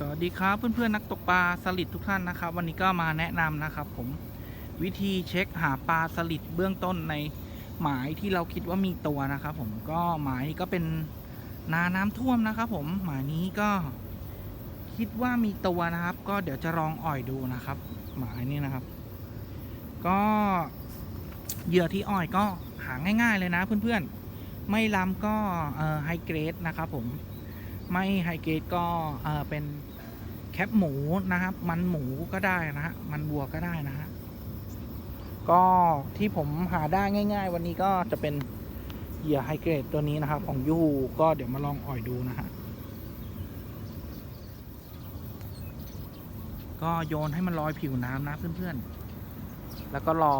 สวัสดีครับเพื่อนๆนักตกปลาสลิดทุกท่านนะครับ วันนี้ก็มาแนะนำนะครับผมวิธีเช็คหาปลาสลิดเบื้องต้นในหมายที่เราคิดว่ามีตัวนะครับ ผมก็หมายนี้ก็เป็นนาน้ำท่วมนะครับ ผมหมายนี้ก็คิดว่ามีตัวนะครับ ก็เดี๋ยวจะลองอ่อยดูนะครับ หมายนี้นะครับ ก็เหยื่อที่อ่อยก็หาง่าย ๆ เลยนะเพื่อนๆไม่ล้ำก็ไฮเกรดนะครับ ผม ไม่ไฮเกรดก็เออเป็นแคปหมูนะครับ มันหมูก็ได้นะฮะมันวัวก็ได้นะฮะก็ที่ผมหาได้ง่าย ๆ วันนี้ก็จะเป็นเหยื่อไฮเกรดตัวนี้นะครับ ของยูฮูก็เดี๋ยวมาลองอ่อยดูนะฮะก็โยนให้มันลอยผิวน้ำนะเพื่อนๆ แล้วก็รอ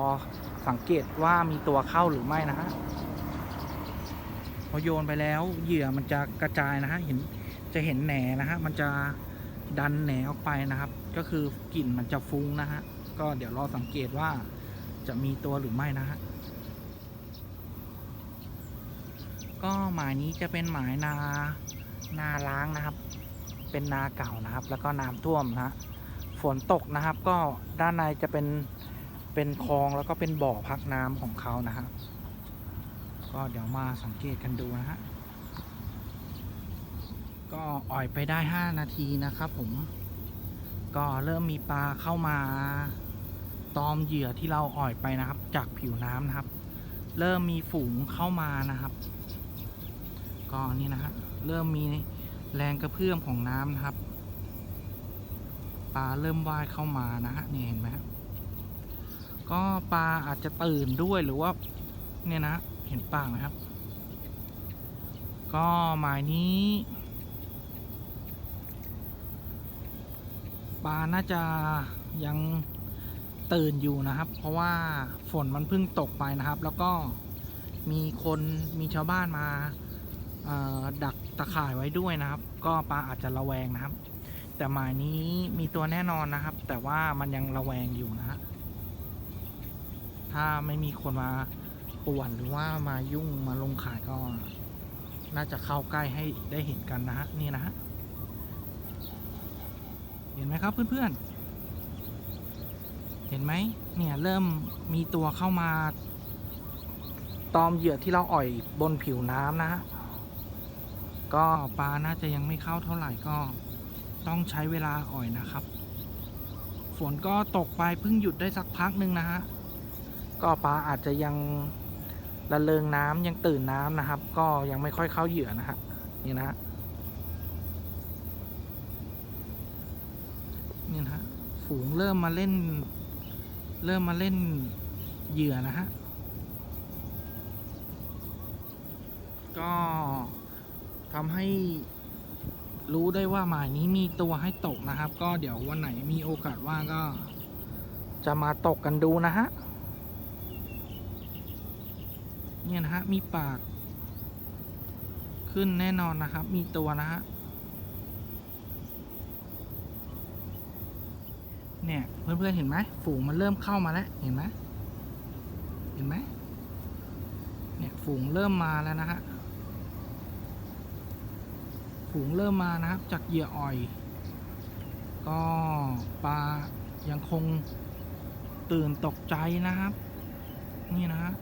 สังเกตว่ามีตัวเข้าหรือไม่นะฮะ อโยนไปแล้ว เหยื่อมันจะกระจายนะฮะเห็นจะเห็นแหนนะฮะมันจะดันแหนออกไปนะครับ ก็คือกลิ่นมันจะฟุ้งนะฮะก็เดี๋ยวรอสังเกตว่าจะมีตัวหรือไม่นะฮะก็หมายนี้จะเป็นหมายนานาล้างนะครับ เป็นนาเก่านะครับ แล้วก็น้ำท่วมนะฮะฝนตกนะครับ ก็ด้านในจะเป็นเป็นคลองแล้วก็เป็นบ่อพักน้ำของเขานะฮะ ก็เดี๋ยวมาสังเกตกันดูนะฮะ ก็อ่อยไปได้ 5 นาทีนะครับผม ก็เริ่มมีปลาเข้ามาตอมเหยื่อที่เราอ่อยไปนะครับ จากผิวน้ำนะครับ เริ่มมีฝูงเข้ามานะครับ ก็นี่นะฮะเริ่มมีแรงกระเพื่อมของน้ำนะครับปลาเริ่มว่ายเข้ามานะฮะนี่เห็นไหมก็ปลาอาจจะตื่นด้วยหรือว่าเนี่ยนะ เห็นป่ากนะครับ ก็หมายนี้ปลาน่าจะยังตื่นอยู่นะครับ เพราะว่าฝนมันเพิ่งตกไปนะครับ แล้วก็มีคนมีชาวบ้านมาดักตะข่ายไว้ด้วยนะครับ ก็ปลาอาจจะระแวงนะครับ แต่หมายนี้มีตัวแน่นอนนะครับ แต่ว่ามันยังระแวงอยู่นะฮะถ้าไม่มีคนมา ป่วนหรือว่ามายุ่งมาลงขายก็น่าจะเข้าใกล้ให้ได้เห็นกันนะฮะนี่นะฮะเห็นไหมครับเพื่อนๆ เห็นไหมเนี่ยเริ่มมีตัวเข้ามา ตอมเหยื่อที่เราอ่อยบนผิวน้ำนะฮะก็ปลาน่าจะยังไม่เข้าเท่าไหร่ก็ต้องใช้เวลาอ่อยนะครับ ฝนก็ตกไปเพิ่งหยุดได้สักพักหนึ่งนะฮะก็ปลาอาจจะยัง ระเริงน้ำยังตื่นน้ำนะครับ ก็ยังไม่ค่อยเข้าเหยื่อนะฮะนี่นะฮะนี่นะฮะฝูงเริ่มมาเล่น เริ่มมาเล่นเหยื่อนะฮะก็ทำให้รู้ได้ว่าหมายนี้มีตัวให้ตกนะครับ ก็เดี๋ยววันไหนมีโอกาสว่างก็ จะมาตกกันดูนะฮะ เนี่ยนะฮะ มีปาก ขึ้นแน่นอนนะครับ มีตัวนะฮะ เนี่ย เพื่อนๆเห็นไหมฝูงมันเริ่มเข้ามาแล้ว เห็นไหมเห็นไหมเนี่ยฝูงเริ่มมาแล้วนะฮะ ฝูงเริ่มมานะครับ จากเหยื่ออ่อย ก็ปลายังคงตื่นตกใจนะครับ นี่นะฮะ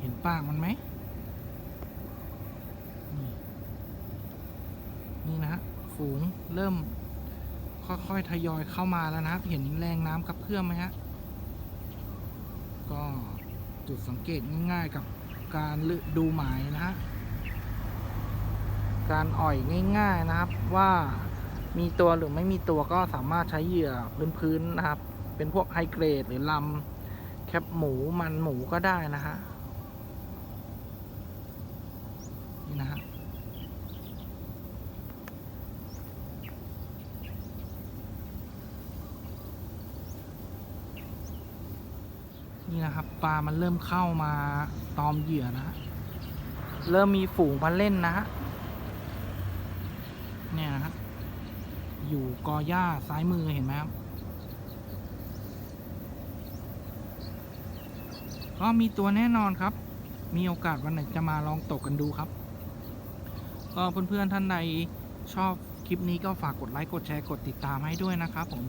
เห็นปากมันไหมนี่นี่นะฮะฝูงเริ่มค่อยๆทยอยเข้ามาแล้วนะครับ เห็นแรงน้ำกระเพื่อมไหมฮะ ก็จุดสังเกตง่ายๆกับการดูหมายนะฮะ การอ่อยง่าย ๆนะครับว่ามีตัวหรือไม่มีตัวก็สามารถใช้เหยื่อพื้นๆนะครับ เป็นพวกไฮเกรดหรือลำแคปหมูมันหมูก็ได้นะฮะ นี่นะฮะนี่นะครับปลามันเริ่มเข้ามาตอมเหยื่อนะฮะเริ่มมีฝูงมาเล่นนะฮะเนี่ยนะฮะอยู่กอหญ้าซ้ายมือเห็นไหมครับก็มีตัวแน่นอนครับ มีโอกาสวันไหนจะมาลองตกกันดูครับ ก็เพื่อนๆท่านใดชอบคลิปนี้ก็ฝากกดไลค์กดแชร์กดติดตามให้ด้วยนะครับผม